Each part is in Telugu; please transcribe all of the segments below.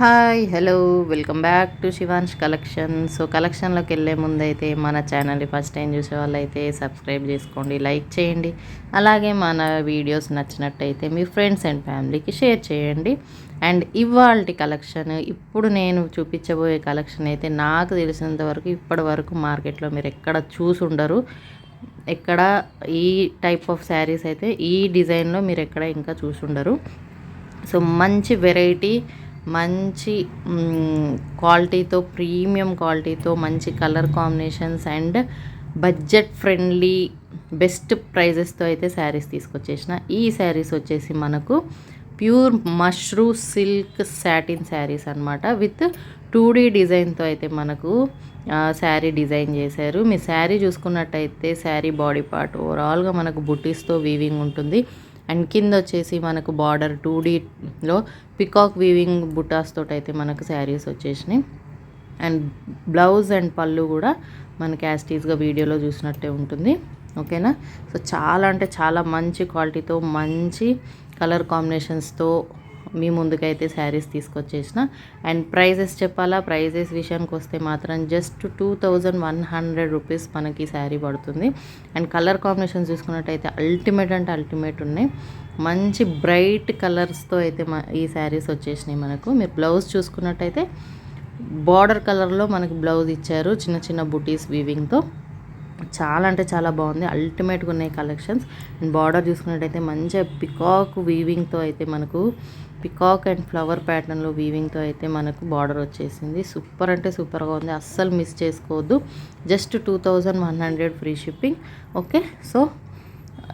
Hi hello welcome back to Shivansh collection so కలెక్షన్లోకి వెళ్ళే ముందు అయితే మన ఛానల్ని ఫస్ట్ టైం చూసే వాళ్ళైతే సబ్స్క్రైబ్ చేసుకోండి లైక్ చేయండి. అలాగే మన వీడియోస్ నచ్చినట్టయితే మీ ఫ్రెండ్స్ అండ్ ఫ్యామిలీకి షేర్ చేయండి. అండ్ ఇవాళ కలెక్షన్ ఇప్పుడు నేను చూపించబోయే కలెక్షన్ అయితే నాకు తెలిసినంత వరకు ఇప్పటి వరకు మార్కెట్లో మీరు ఎక్కడ చూసుండరు ఎక్కడ ఈ టైప్ ఆఫ్ శారీస్ అయితే ఈ డిజైన్లో మీరు ఎక్కడ ఇంకా చూసుండరు సో మంచి వెరైటీ మంచి క్వాలిటీతో ప్రీమియం క్వాలిటీతో మంచి colour combinations and budget friendly best ప్రైజెస్తో అయితే శారీస్ తీసుకొచ్చేసిన. ఈ శారీస్ వచ్చేసి మనకు pure mashru silk satin saris అనమాట విత్ టూ డీ డిజైన్తో అయితే మనకు శారీ డిజైన్ చేశారు. మీ శారీ చూసుకున్నట్టయితే శారీ బాడీ పార్ట్ ఓవరాల్గా మనకు బుటీస్తో వీవింగ్ ఉంటుంది. అండ్ కింద వచ్చేసి మనకు బార్డర్ టూ డీలో పికాక్ వీవింగ్ బుటాస్ తోటి అయితే మనకు శారీస్ వచ్చేసినాయి. అండ్ బ్లౌజ్ అండ్ పళ్ళు కూడా మనకి యాస్టీస్గా వీడియోలో చూసినట్టే ఉంటుంది. ఓకేనా? సో చాలా అంటే చాలా మంచి క్వాలిటీతో మంచి కలర్ కాంబినేషన్స్తో మీ ముందుకైతే శారీస్ తీసుకొచ్చేసిన. అండ్ ప్రైజెస్ చెప్పాలా? ప్రైజెస్ విషయానికి వస్తే మాత్రం just two thousand one hundred rupees మనకి శారీ పడుతుంది. అండ్ కలర్ కాంబినేషన్ చూసుకున్నట్టయితే అల్టిమేట్ అంటే అల్టిమేట్ ఉన్నాయి. మంచి బ్రైట్ కలర్స్తో అయితే ఈ శారీస్ వచ్చేసినాయి మనకు. మీరు బ్లౌజ్ చూసుకున్నట్టయితే బార్డర్ కలర్లో మనకి బ్లౌజ్ ఇచ్చారు. చిన్న చిన్న బుటీస్ వీవింగ్తో చాలా అంటే చాలా బాగుంది. అల్టిమేట్గా ఉన్నాయి కలెక్షన్స్ అండ్ బార్డర్ చూసుకున్నట్టయితే మంచిగా పికాక్ వీవింగ్తో అయితే మనకు పికాక్ అండ్ ఫ్లవర్ ప్యాటర్న్లో వీవింగ్తో అయితే మనకు బార్డర్ వచ్చేసింది. సూపర్ అంటే సూపర్గా ఉంది. అస్సలు మిస్ చేసుకోవద్దు. Just two thousand one hundred free shipping okay so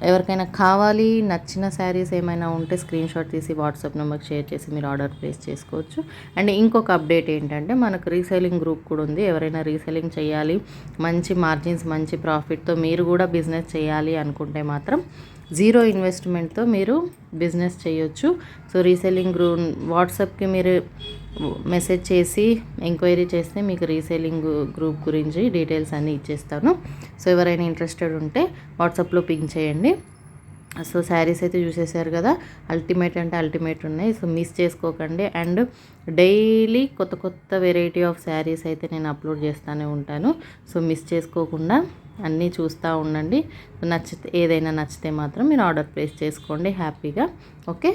ఎవరికైనా కావాలి నచ్చిన శారీస్ ఏమైనా ఉంటే స్క్రీన్ షాట్ తీసి వాట్సాప్ నెంబర్కి షేర్ చేసి మీరు ఆర్డర్ ప్లేస్ చేసుకోవచ్చు. అండ్ ఇంకొక అప్డేట్ ఏంటంటే మనకు రీసెలింగ్ గ్రూప్ కూడా ఉంది. ఎవరైనా రీసెలింగ్ చేయాలి మంచి మార్జిన్స్ మంచి ప్రాఫిట్తో మీరు కూడా బిజినెస్ చేయాలి అనుకుంటే మాత్రం జీరో ఇన్వెస్ట్మెంట్తో మీరు బిజినెస్ చేయొచ్చు. సో రీసెల్లింగ్ గ్రూ వాట్సాప్కి మీరు మెసేజ్ చేసి ఎంక్వైరీ చేస్తే మీకు రీసేలింగ్ గ్రూప్ గురించి డీటెయిల్స్ అన్నీ ఇచ్చేస్తాను. సో ఎవరైనా ఇంట్రెస్టెడ్ ఉంటే వాట్సాప్లో పింక్ చేయండి. సో శారీస్ అయితే చూసేసారు కదా అల్టిమేట్ అంటే అల్టిమేట్ ఉన్నాయి. సో మిస్ చేసుకోకండి. అండ్ డైలీ కొత్త కొత్త వెరైటీ ఆఫ్ శారీస్ అయితే నేను అప్లోడ్ చేస్తూనే ఉంటాను. సో మిస్ చేసుకోకుండా అన్నీ చూస్తూ ఉండండి. నచ్చితే ఏదైనా నచ్చితే మాత్రం మీరు ఆర్డర్ ప్లేస్ చేసుకోండి హ్యాపీగా. ఓకే?